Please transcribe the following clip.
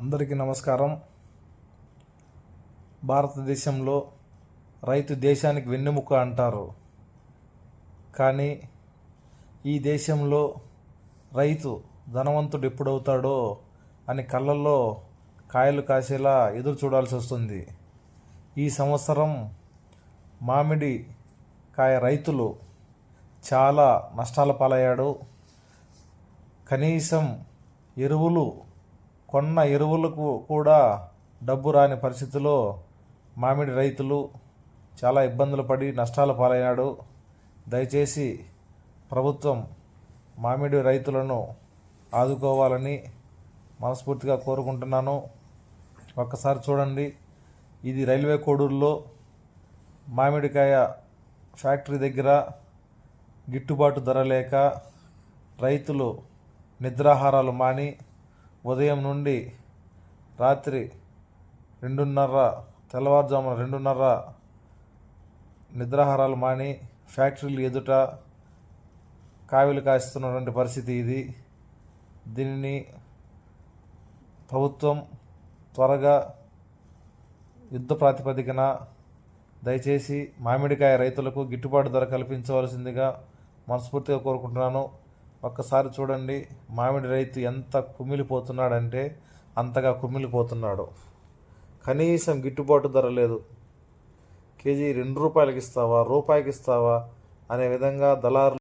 అందరికీ నమస్కారం. భారతదేశంలో రైతు దేశానికి వెన్నెముక అంటారు. కానీ ఈ దేశంలో రైతు ధనవంతుడు ఎప్పుడవుతాడో అని కళ్ళల్లో కాయలు కాసేలా ఎదురు చూడాల్సి వస్తుంది. ఈ సంవత్సరం మామిడి కాయ రైతులు చాలా నష్టాల పాలయ్యాడు కనీసం ఎరువులు కొన్న ఎరువులకు కూడా డబ్బు రాని పరిస్థితిలో మామిడి రైతులు చాలా ఇబ్బందులు పడి నష్టాల పాలయ్యాడు దయచేసి ప్రభుత్వం మామిడి రైతులను ఆదుకోవాలని మనస్ఫూర్తిగా కోరుకుంటున్నాను. ఒక్కసారి చూడండి. ఇది రైల్వే కోడూరులో మామిడికాయ ఫ్యాక్టరీ దగ్గర గిట్టుబాటు ధర లేక రైతులు నిద్రాహారాలు మాని ఉదయం నుండి రాత్రి రెండున్నర తెల్లవారుజామున రెండున్నర నిద్రాహారాలు మాని ఫ్యాక్టరీలు ఎదుట కావిలు కాస్తున్నటువంటి పరిస్థితి ఇది. దీనిని ప్రభుత్వం త్వరగా యుద్ధ ప్రాతిపదికన దయచేసి మామిడికాయ రైతులకు గిట్టుబాటు ధర కల్పించవలసిందిగా మనస్ఫూర్తిగా కోరుకుంటున్నాను. ఒక్కసారి చూడండి. మామిడి రైతు ఎంత కుమిలిపోతున్నాడంటే అంతగా కుమిలిపోతున్నాడు. కనీసం గిట్టుబాటు ధర లేదు. కేజీ రెండు రూపాయలకి ఇస్తావా? రూపాయికి ఇస్తావా? అనే విధంగా దళారులు